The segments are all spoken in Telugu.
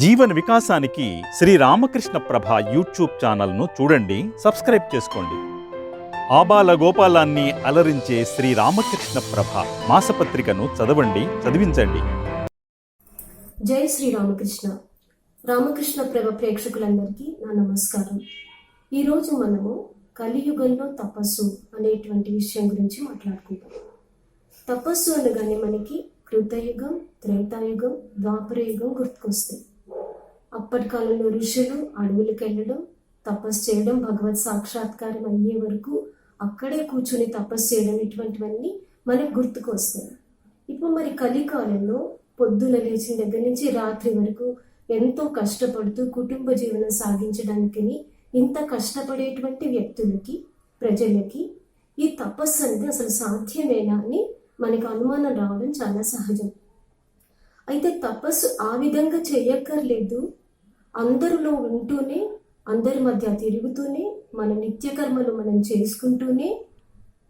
జీవన వికాసానికి శ్రీ రామకృష్ణ ప్రభ యూట్యూబ్ ఛానల్ను చూడండి సబ్స్క్రైబ్ చేసుకోండి. ఆబాల గోపాలాన్ని అలరించే శ్రీ రామకృష్ణ ప్రభ మాసపత్రికను చదవండి చదివించండి. జై శ్రీ రామకృష్ణ. రామకృష్ణ ప్రభ ప్రేక్షకులందరికీ నా నమస్కారం. ఈరోజు మనము కలియుగంలో తపస్సు అనేటువంటి విషయం గురించి మాట్లాడుకుంటాం తపస్సు అనగానే మనకి కృతయుగం త్రేతాయుగం ద్వాపరయుగం గుర్తుకొస్తాయి. అప్పటి కాలంలో ఋషులు అడవులకు వెళ్ళడం తపస్సు చేయడం భగవత్ సాక్షాత్కారం అయ్యే వరకు అక్కడే కూర్చుని తపస్సు చేయడం ఇటువంటివన్నీ మనకు గుర్తుకు వస్తాయి. ఇప్పుడు మరి కలికాలంలో పొద్దున లేచిన దగ్గర నుంచి రాత్రి వరకు ఎంతో కష్టపడుతూ కుటుంబ జీవనం సాగించడానికి ఇంత కష్టపడేటువంటి వ్యక్తులకి ప్రజలకి ఈ తపస్సు అనేది అసలు సాధ్యమేనా అని మనకు అనుమానం రావడం చాలా సహజం. అయితే తపస్సు ఆ విధంగా చేయక్కర్లేదు. అందరిలో ఉంటూనే అందరి మధ్య తిరుగుతూనే మన నిత్యకర్మలు మనం చేసుకుంటూనే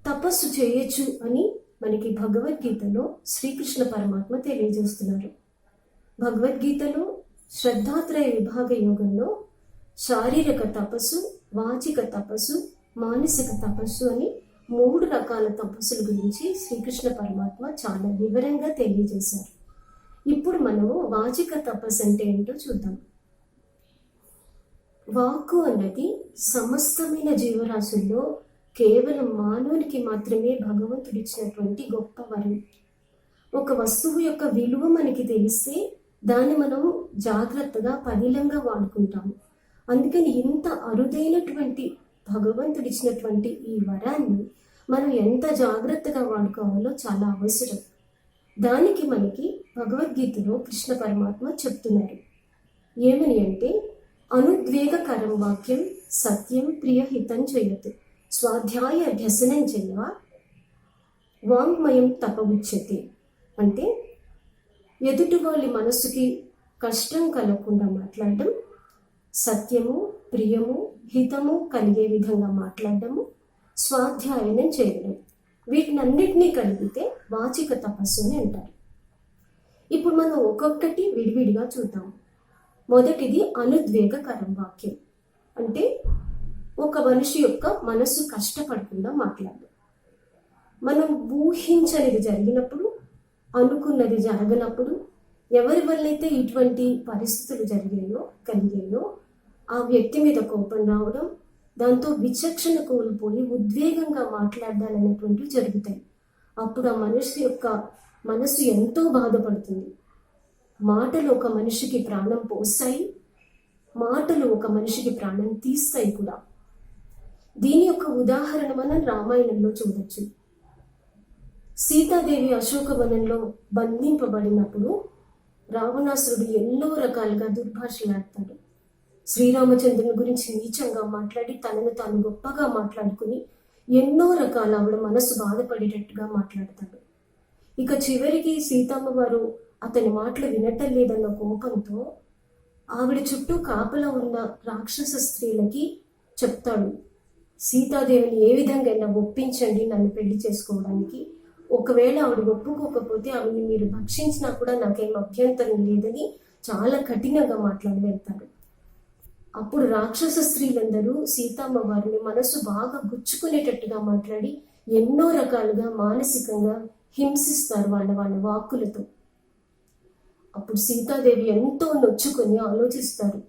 తపస్సు చేయొచ్చు అని మనకి భగవద్గీతలో శ్రీకృష్ణ పరమాత్మ తెలియజేస్తున్నారు. భగవద్గీతలో శ్రద్ధాత్రయ విభాగ యోగంలో శారీరక తపస్సు వాచిక తపస్సు మానసిక తపస్సు అని మూడు రకాల తపస్సుల గురించి శ్రీకృష్ణ పరమాత్మ చాలా వివరంగా తెలియజేశారు. ఇప్పుడు మనము వాచిక తపస్సు అంటే ఏంటో చూద్దాం. వాక్కు అన్నది సమస్తమైన జీవరాశుల్లో కేవలం మానవునికి మాత్రమే భగవంతుడు ఇచ్చినటువంటి గొప్ప వరం. ఒక వస్తువు యొక్క విలువ మనకి తెలిస్తే దాన్ని మనం జాగ్రత్తగా పదిలంగా వాడుకుంటాము. అందుకని ఇంత అరుదైనటువంటి భగవంతుడు ఇచ్చినటువంటి ఈ వరాన్ని మనం ఎంత జాగ్రత్తగా వాడుకోవాలో చాలా అవసరం. దానికి మనకి భగవద్గీతలో కృష్ణ పరమాత్మ చెప్తున్నారు. ఏమని అంటే అనుద్వేగకరం వాక్యం సత్యం ప్రియహితం చేయతు స్వాధ్యాయ అభ్యసనం చెయ్య వాంగ్మయం తపవుచ్యతే అంటే ఎదుటి వాళ్ళ మనసుకి కష్టం కలగకుండా మాట్లాడడం సత్యము ప్రియము హితము కలిగే విధంగా మాట్లాడడము స్వాధ్యాయనం చేయడం వీటినన్నిటినీ కలిపితే వాచిక తపస్సు అని అంటారు. ఇప్పుడు మనం ఒక్కొక్కటి విడివిడిగా చూద్దాము మొదటిది అనుద్వేగకరం వాక్యం. అంటే ఒక మనిషి యొక్క మనసు కష్టపడకుండా మాట్లాడడం. మనం ఊహించనిది జరిగినప్పుడు అనుకున్నది జరగనప్పుడు ఎవరి వల్లైతే ఇటువంటి పరిస్థితులు జరిగాయో కలిగాయో ఆ వ్యక్తి మీద కోపం రావడం దాంతో విచక్షణ కోల్పోయి ఉద్వేగంగా మాట్లాడాలనేటువంటివి జరుగుతాయి. అప్పుడు ఆ మనిషి యొక్క మనసు ఎంతో బాధపడుతుంది. మాటలు ఒక మనిషికి ప్రాణం పోస్తాయి మాటలు ఒక మనిషికి ప్రాణం తీస్తాయి కూడా. దీని యొక్క ఉదాహరణ మనం రామాయణంలో చూడొచ్చు. సీతాదేవి అశోకవనంలో బంధింపబడినప్పుడు రావణాసురుడు ఎన్నో రకాలుగా దుర్భాషలాడతాడు శ్రీరామచంద్రుని గురించి నీచంగా మాట్లాడి తనను తాను గొప్పగా మాట్లాడుకుని ఎన్నో రకాల ఆవిడ మనసు బాధపడేటట్టుగా మాట్లాడతాడు. ఇక చివరికి సీతమ్మ వారు అతని మాటలు వినటం లేదన్న కోపంతో ఆవిడ చుట్టూ కాపలా ఉన్న రాక్షస స్త్రీలకి చెప్తాడు సీతాదేవిని ఏ విధంగా ఒప్పించండి నన్ను పెళ్ళి చేసుకోవడానికి. ఒకవేళ ఆవిడ ఒప్పుకోకపోతే ఆవిడని మీరు భక్షించినా కూడా నాకేం అభ్యంతరం లేదని చాలా కఠినంగా మాట్లాడి వెళ్తాడు. అప్పుడు రాక్షస స్త్రీలందరూ సీతమ్మ వారిని మనసు బాగా గుచ్చుకునేటట్టుగా మాట్లాడి ఎన్నో రకాలుగా మానసికంగా హింసిస్తారు వాళ్ళ వాళ్ళ వాక్కులతో. అప్పుడు సీతాదేవి ఎంతో నొచ్చుకొని ఆలోచిస్తారు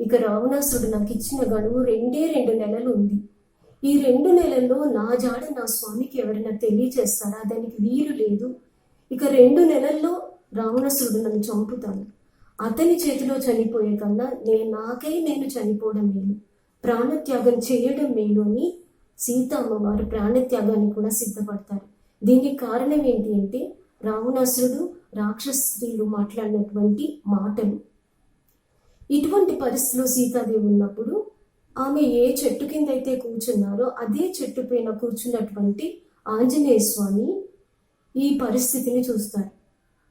ఇక రావణాసుడు నాకు ఇచ్చిన గడువు రెండే రెండు నెలలు ఉంది. ఈ రెండు నెలల్లో నా జాడ నా స్వామికి ఎవరైనా తెలియచేస్తారా? దానికి వీలు లేదు. ఇక రెండు నెలల్లో రావణాసురుడు నన్ను చంపుతాను అతని చేతిలో చనిపోయే కన్నా నేను నాకై నేను చనిపోవడం మేలు. ప్రాణత్యాగం చేయడం మేలు అని సీతమ్మ వారు ప్రాణత్యాగాన్ని కూడా సిద్ధపడతారు. దీనికి కారణం ఏంటి అంటే రావణాసురుడు రాక్షస స్త్రీలు మాట్లాడినటువంటి మాటలు. ఇటువంటి పరిస్థితిలో సీతాదేవి ఉన్నప్పుడు ఆమె ఏ చెట్టు కింద అయితే కూర్చున్నారో అదే చెట్టు పైన కూర్చున్నటువంటి ఆంజనేయ స్వామి ఈ పరిస్థితిని చూస్తారు.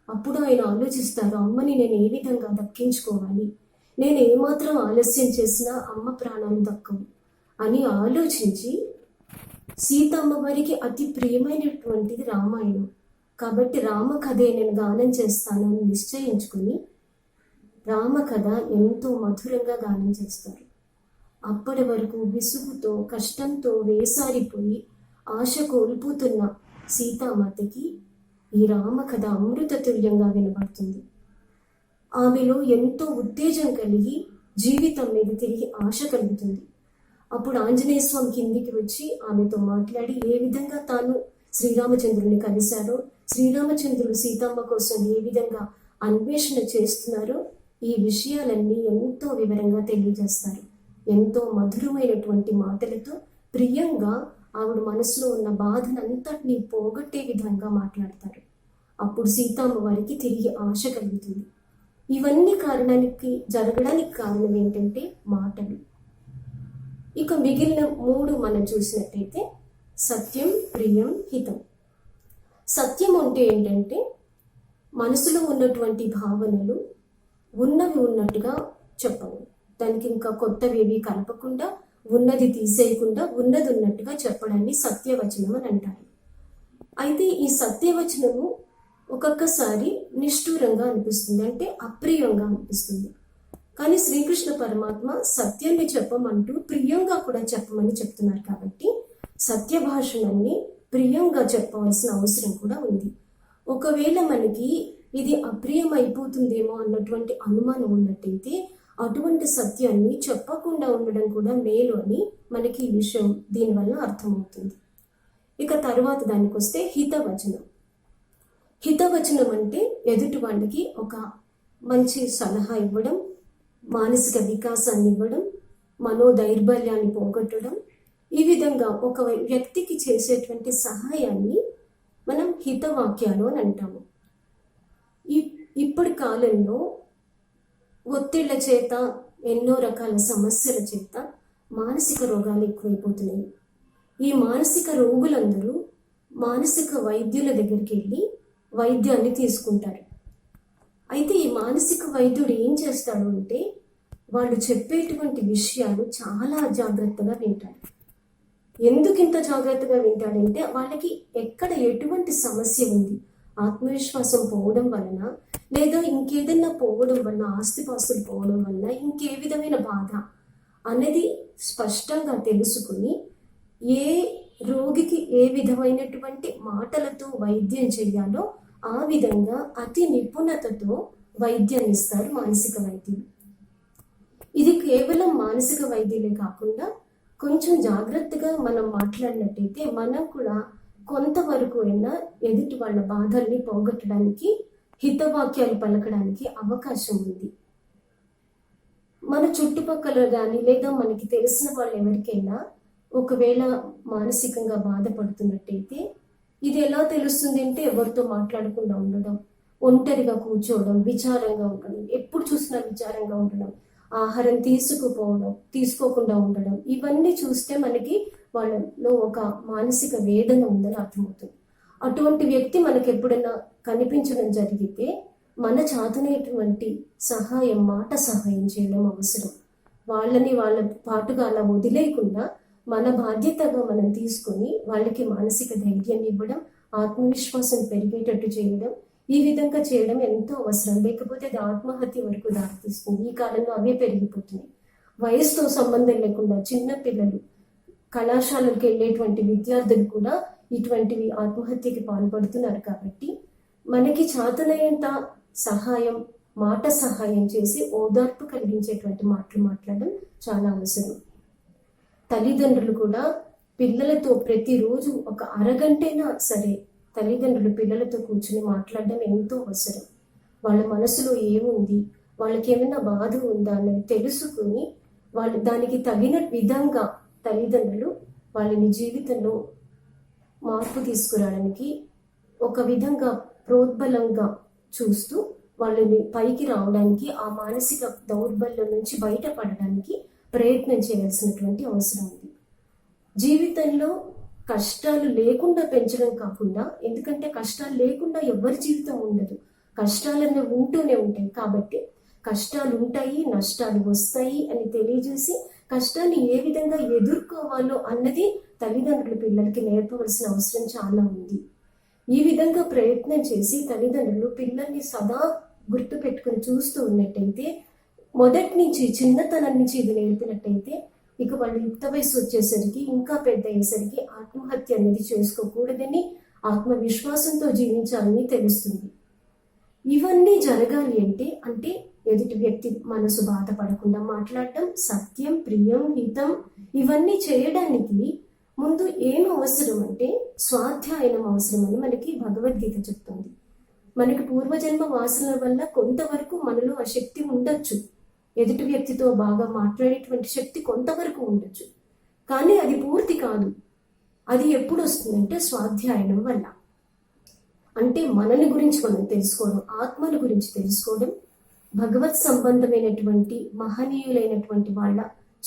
అప్పుడు ఆయన ఆలోచిస్తారు అమ్మని నేను ఏ విధంగా దక్కించుకోవాలి? నేను ఏమాత్రం ఆలస్యం చేసినా అమ్మ ప్రాణాలు దక్కవు అని ఆలోచించి సీతమ్మ వారికి అతి ప్రియమైనటువంటిది రామాయణం. కాబట్టి రామ కథే నేను గానం చేస్తాను అని నిశ్చయించుకుని రామకథ ఎంతో మధురంగా గానం చేస్తారు. అప్పటి వరకు విసుగుతో కష్టంతో వేసారిపోయి ఆశ కోల్పోతున్న సీతామాతకి ఈ రామకథ అమృతతుల్యంగా వినబడుతుంది. ఆమెలో ఎంతో ఉత్తేజం కలిగి జీవితం మీద తిరిగి ఆశ కలుగుతుంది. అప్పుడు ఆంజనేయ స్వామి కిందికి వచ్చి ఆమెతో మాట్లాడి ఏ విధంగా తాను శ్రీరామచంద్రుని కలిశారో శ్రీరామచంద్రుడు సీతమ్మ కోసం ఏ విధంగా అన్వేషణ చేస్తున్నారో ఈ విషయాలన్నీ ఎంతో వివరంగా తెలియజేస్తారు. ఎంతో మధురమైనటువంటి మాటలతో ప్రియంగా ఆవిడ మనసులో ఉన్న బాధనంతటినీ పోగొట్టే విధంగా మాట్లాడతారు. అప్పుడు సీతమ్మ వారికి తిరిగి ఆశ కలుగుతుంది. ఇవన్నీ కారణానికి జరగడానికి కారణం ఏంటంటే మాటలు. ఇక మిగిలిన మూడు మనం చూసినట్టయితే సత్యం ప్రియం హితం. సత్యం అంటే ఏంటంటే మనసులో ఉన్నటువంటి భావనలు ఉన్నవి ఉన్నట్టుగా చెప్పవు. దానికి ఇంకా కొత్తవి ఏవి కలపకుండా ఉన్నది తీసేయకుండా ఉన్నది ఉన్నట్టుగా చెప్పడాన్ని సత్యవచనం అని అంటారు. అయితే ఈ సత్యవచనము ఒక్కొక్కసారి నిష్ఠూరంగా అనిపిస్తుంది అంటే అప్రియంగా అనిపిస్తుంది. కానీ శ్రీకృష్ణ పరమాత్మ సత్యాన్ని చెప్పమంటూ ప్రియంగా కూడా చెప్పమని చెప్తున్నారు కాబట్టి సత్య భాషణాన్ని ప్రియంగా చెప్పవలసిన అవసరం కూడా ఉంది. ఒకవేళ మనకి ఇది అప్రియం అయిపోతుందేమో అన్నటువంటి అనుమానం ఉన్నట్టయితే అటువంటి సత్యాన్ని చెప్పకుండా ఉండడం కూడా మేలు అని మనకి ఈ విషయం దీనివల్ల అర్థమవుతుంది. ఇక తర్వాత దానికి వస్తే హితవచనం. హితవచనం అంటే ఎదుటి వాళ్ళకి ఒక మంచి సలహా ఇవ్వడం మానసిక వికాసాన్ని ఇవ్వడం మనోదైర్బల్యాన్ని పోగొట్టడం ఈ విధంగా ఒక వ్యక్తికి చేసేటువంటి సహాయాన్ని మనం హితవాక్యాలు అని అంటాము. ఈ ఇప్పటి కాలంలో ఒత్తిళ్ళ చేత ఎన్నో రకాల సమస్యల చేత మానసిక రోగాలు ఎక్కువైపోతున్నాయి. ఈ మానసిక రోగులందరూ మానసిక వైద్యుల దగ్గరికి వెళ్ళి వైద్యాన్ని తీసుకుంటారు. అయితే ఈ మానసిక వైద్యుడు ఏం చేస్తాడు అంటే వాళ్ళు చెప్పేటువంటి విషయాలు చాలా జాగ్రత్తగా వింటారు. ఎందుకు ఇంత జాగ్రత్తగా వింటాడంటే వాళ్ళకి ఎక్కడ ఎటువంటి సమస్య ఉంది? ఆత్మవిశ్వాసం పోవడం వలన లేదా ఇంకేదైనా పోవడం వలన ఆస్తిపాస్తులు పోవడం వలన ఇంకే విధమైన బాధ అనేది స్పష్టంగా తెలుసుకుని ఏ రోగికి ఏ విధమైనటువంటి మాటలతో వైద్యం చేయాలో ఆ విధంగా అతి నిపుణతతో వైద్యాన్ని ఇస్తారు మానసిక వైద్యులు. ఇది కేవలం మానసిక వైద్యులే కాకుండా కొంచెం జాగ్రత్తగా మనం మాట్లాడినట్టయితే మనం కూడా కొంతవరకు అయినా ఎదుటి వాళ్ళ బాధల్ని పోగొట్టడానికి హితవాక్యాలు పలకడానికి అవకాశం ఉంది. మన చుట్టుపక్కల కానీ లేదా మనకి తెలిసిన వాళ్ళు ఎవరికైనా ఒకవేళ మానసికంగా బాధపడుతున్నట్టయితే ఇది ఎలా తెలుస్తుంది అంటే ఎవరితో మాట్లాడకుండా ఉండడం ఒంటరిగా కూర్చోవడం విచారంగా ఉండడం ఎప్పుడు చూసినా విచారంగా ఉండడం. ఆహారం తీసుకుపోవడం తీసుకోకుండా ఉండడం ఇవన్నీ చూస్తే మనకి వాళ్ళలో ఒక మానసిక వేదన ఉందని అర్థమవుతుంది. అటువంటి వ్యక్తి మనకి ఎప్పుడైనా కనిపించడం జరిగితే మన చాతునేటువంటి సహాయం మాట సహాయం చేయడం అవసరం. వాళ్ళని వాళ్ళ పాటుగా అలా వదిలేయకుండా మన బాధ్యతగా మనం తీసుకొని వాళ్ళకి మానసిక ధైర్యం ఇవ్వడం ఆత్మవిశ్వాసం పెరిగేటట్టు చేయడం ఈ విధంగా చేయడం ఎంతో అవసరం. లేకపోతే అది ఆత్మహత్య వరకు దారితీస్తుంది. ఈ కాలంలో అవే పెరిగిపోతున్నాయి. వయసుతో సంబంధం లేకుండా చిన్న పిల్లలు కళాశాలకు వెళ్ళేటువంటి విద్యార్థులు కూడా ఇటువంటివి ఆత్మహత్యకి పాల్పడుతున్నారు కాబట్టి మనకి చాతనయంత సహాయం మాట సహాయం చేసి ఓదార్పు కలిగించేటువంటి మాటలు మాట్లాడడం చాలా అవసరం. తల్లిదండ్రులు కూడా పిల్లలతో ప్రతిరోజు ఒక అరగంటైనా సరే తల్లిదండ్రులు పిల్లలతో కూర్చుని మాట్లాడడం ఎంతో అవసరం. వాళ్ళ మనసులో ఏముంది? వాళ్ళకి ఏమైనా బాధ ఉందా అన్నది తెలుసుకుని వాళ్ళు దానికి తగిన విధంగా తల్లిదండ్రులు వాళ్ళని జీవితంలో మార్పు తీసుకురావడానికి ఒక విధంగా ప్రోద్బలంగా చూస్తూ వాళ్ళని పైకి రావడానికి ఆ మానసిక దౌర్బల్యం నుంచి బయటపడడానికి ప్రయత్నం చేయాల్సినటువంటి అవసరం ఉంది. జీవితంలో కష్టాలు లేకుండా పెంచడం కాకుండా ఎందుకంటే కష్టాలు లేకుండా ఎవరి జీవితం ఉండదు. కష్టాలన్నీ ఉంటూనే ఉంటాయి. కాబట్టి కష్టాలు ఉంటాయి నష్టాలు వస్తాయి అని తెలియజేసి కష్టాన్ని ఏ విధంగా ఎదుర్కోవాలో అన్నది తల్లిదండ్రులు పిల్లలకి నేర్పవలసిన అవసరం చాలా ఉంది. ఈ విధంగా ప్రయత్నం చేసి తల్లిదండ్రులు పిల్లల్ని సదా గుర్తు పెట్టుకుని చూస్తూ ఉన్నట్టయితే మొదటి నుంచి చిన్నతనం నుంచి ఇది నేర్పినట్టయితే ఇక వాళ్ళు యుక్త వయసు వచ్చేసరికి ఇంకా పెద్ద అయ్యేసరికి ఆత్మహత్య అనేది చేసుకోకూడదని ఆత్మవిశ్వాసంతో జీవించాలని తెలుస్తుంది. ఇవన్నీ జరగాలి అంటే అంటే ఎదుటి వ్యక్తి మనసు బాధపడకుండా మాట్లాడటం సత్యం ప్రియం హితం ఇవన్నీ చేయడానికి ముందు ఏం అవసరం అంటే స్వాధ్యాయనం అవసరమని మనకి భగవద్గీత చెప్తుంది. మనకి పూర్వజన్మ వాసనల వల్ల కొంతవరకు మనలో ఆ శక్తి ఉండొచ్చు. ఎదుటి వ్యక్తితో బాగా మాట్లాడేటువంటి శక్తి కొంతవరకు ఉండొచ్చు. కానీ అది పూర్తి కాదు. అది ఎప్పుడు వస్తుందంటే స్వాధ్యాయనం వల్ల. అంటే మనని గురించి మనం తెలుసుకోవడం ఆత్మను గురించి తెలుసుకోవడం భగవత్ సంబంధమైనటువంటి మహనీయులైనటువంటి వాళ్ళ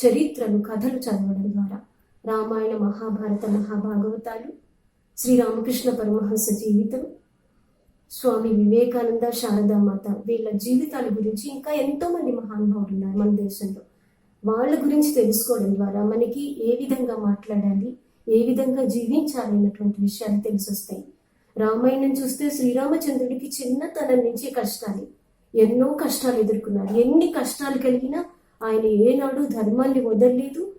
చరిత్రలు కథలు చదవడం ద్వారా. రామాయణ మహాభారత మహాభాగవతాలు శ్రీరామకృష్ణ పరమహంస జీవితం స్వామి వివేకానంద శారదామాత వీళ్ళ జీవితాల గురించి ఇంకా ఎంతో మంది మహానుభావులు ఉన్నారు మన దేశంలో. వాళ్ళ గురించి తెలుసుకోవడం ద్వారా మనకి ఏ విధంగా మాట్లాడాలి ఏ విధంగా జీవించాలి అన్నటువంటి విషయాలు తెలిసొస్తాయి. రామాయణం చూస్తే శ్రీరామచంద్రుడికి చిన్నతనం నుంచి కష్టాలు. ఎన్నో కష్టాలు ఎదుర్కొన్నారు. ఎన్ని కష్టాలు కలిగినా ఆయన ఏనాడు ధర్మాన్ని వదలలేదు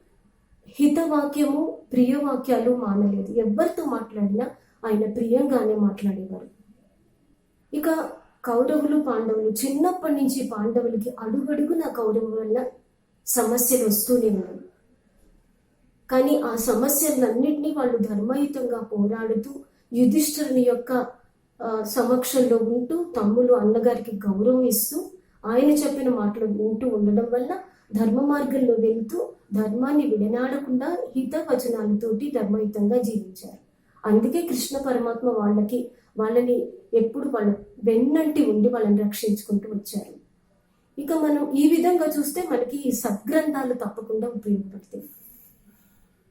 హితవాక్యము ప్రియవాక్యాలు మానలేదు. ఎవరితో మాట్లాడినా ఆయన ప్రియంగానే మాట్లాడేవారు. ఇక కౌరవులు పాండవులు చిన్నప్పటి నుంచి పాండవులకి అడుగడుగున కౌరవుల వల్ల సమస్యలు వస్తూనే ఉన్నాయి. కానీ ఆ సమస్యలన్నింటినీ వాళ్ళు ధర్మయుతంగా పోరాడుతూ యుధిష్ఠరుని యొక్క సమక్షంలో ఉంటూ తమ్ములు అన్నగారికి గౌరవం ఇస్తూ ఆయన చెప్పిన మాటలు వింటూ ఉండడం వల్ల ధర్మ మార్గంలో వెళ్తూ ధర్మాన్ని విడనాడకుండా హిత వచనాలతోటి ధర్మయుతంగా జీవించారు. అందుకే కృష్ణ పరమాత్మ వాళ్ళకి వాళ్ళని ఎప్పుడు వాళ్ళు వెన్నంటి ఉండి వాళ్ళని రక్షించుకుంటూ వచ్చారు. ఇక మనం ఈ విధంగా చూస్తే మనకి ఈ సద్గ్రంథాలు తప్పకుండా ఉపయోగపడతాయి.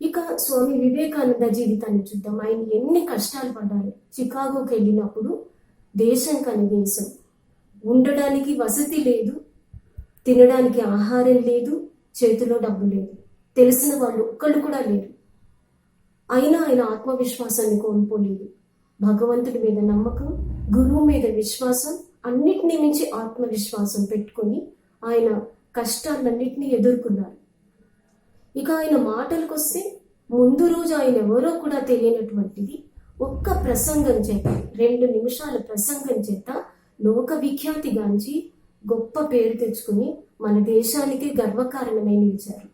ఇక స్వామి వివేకానంద జీవితాన్ని చూద్దాం. ఆయన ఎన్ని కష్టాలు పడ్డారు. చికాగోకి వెళ్ళినప్పుడు దేశం కాని దేశం. ఉండడానికి వసతి లేదు. తినడానికి ఆహారం లేదు. చేతిలో డబ్బు లేదు. తెలిసిన వాళ్ళు ఒక్కళ్ళు కూడా లేరు. అయినా ఆయన ఆత్మవిశ్వాసాన్ని కోల్పోలేదు. భగవంతుడి మీద నమ్మకం గురువు మీద విశ్వాసం అన్నిటినీ మించి ఆత్మవిశ్వాసం పెట్టుకొని ఆయన కష్టాలన్నింటినీ ఎదుర్కొన్నారు. ఇక ఆయన మాటలకు వస్తే ముందు రోజు ఆయన ఎవరో కూడా తెలియనటువంటిది ఒక్క ప్రసంగం చేత రెండు నిమిషాల ప్రసంగం చేత లోక విఖ్యాతిగాంచి గొప్ప పేరు తెచ్చుకుని మన దేశానికి గర్వకారణమై నిలిచారు.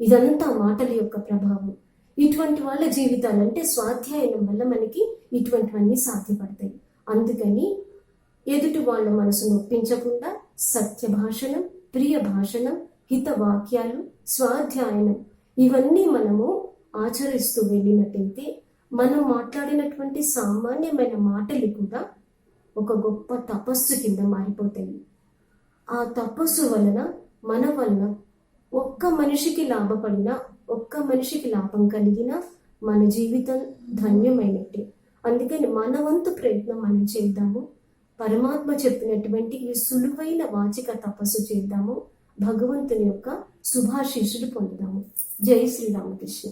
ఇదంతా మాటల యొక్క ప్రభావం. ఇటువంటి వాళ్ళ జీవితాలు అంటే స్వాధ్యాయనం వల్ల మనకి ఇటువంటివన్నీ సాధ్యపడతాయి. అందుకని ఎదుటి వాళ్ళ మనసును ఒప్పించకుండా సత్య భాషణం ప్రియ భాషణం హిత వాక్యాలు స్వాధ్యాయనం ఇవన్నీ మనము ఆచరిస్తూ వెళ్ళినట్టయితే మనం మాట్లాడినటువంటి సామాన్యమైన మాటలు కూడా ఒక గొప్ప తపస్సు కింద మారిపోతాయి. ఆ తపస్సు వలన మన వలన ఒక్క మనిషికి లాభపడినా ఒక్క మనిషికి లాభం కలిగినా మన జీవితం ధన్యమైనట్టే. అందుకని మన వంతు ప్రయత్నం మనం చేద్దాము. పరమాత్మ చెప్పినటువంటి ఈ సులువైన వాచిక తపస్సు చేద్దాము. భగవంతుని యొక్క శుభాశీషులు పొందుదాము. జై శ్రీరామకృష్ణ